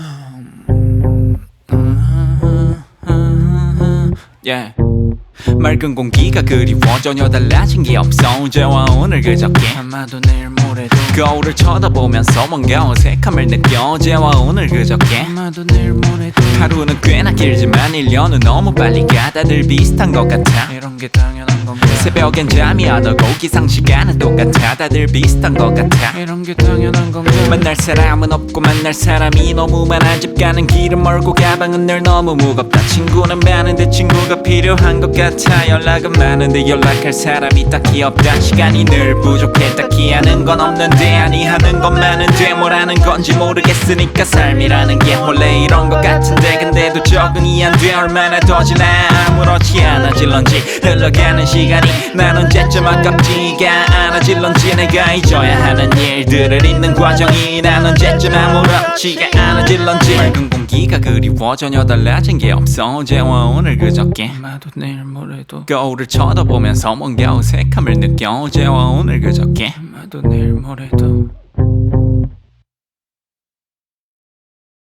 음. 예. 맑은 공기가 그리워 전혀 달라진 게 없어. 어제와 오늘 그저께. 아마도 내일 뭐 거울을 쳐다보면서 뭔가 어색함을 느껴 어제와 오늘 그저께. 하루는 꽤나 길지만 1년은 너무 빨리 가 다 들 비슷한 것 같아. 이런 게 당연한 건가? 새벽엔 잠이 안 오고 기상 시간은 똑같아. 다들 비슷한 것 같아. 이런 게 당연한 건가? 만날 사람은 없고 만날 사람이 너무 많아. 집 가는 길은 멀고 가방은 늘 너무 무겁다. 친구는 많은데 친구가 필요한 것 같아. 연락은 많은데 연락할 사람이 딱히 없다. 시간이 늘 부족해. 딱히 하는 건 없는데 아니 하는 뭘 하는 건지 모르겠으니까 삶이라는 게 원래 이런 것 같은데. 근데도 적응이 안 돼. 얼마나 더 지나 아무렇지 않아질런지. 흘러가는 시간이 난 언제쯤 아깝지가 않아질런지. 내가 잊어야 하는 일들을 잊는 과정이 난 언제쯤 아무렇지가 않아질런지. 맑은 공기가 그리워 전혀 달라진 게 없어. 어제와 오늘 그저께 아마도 내일 모레도 거울을 쳐다보면서 뭔가 어색함을 느껴. 어제와 오늘 그저께 아마도 내일 모레도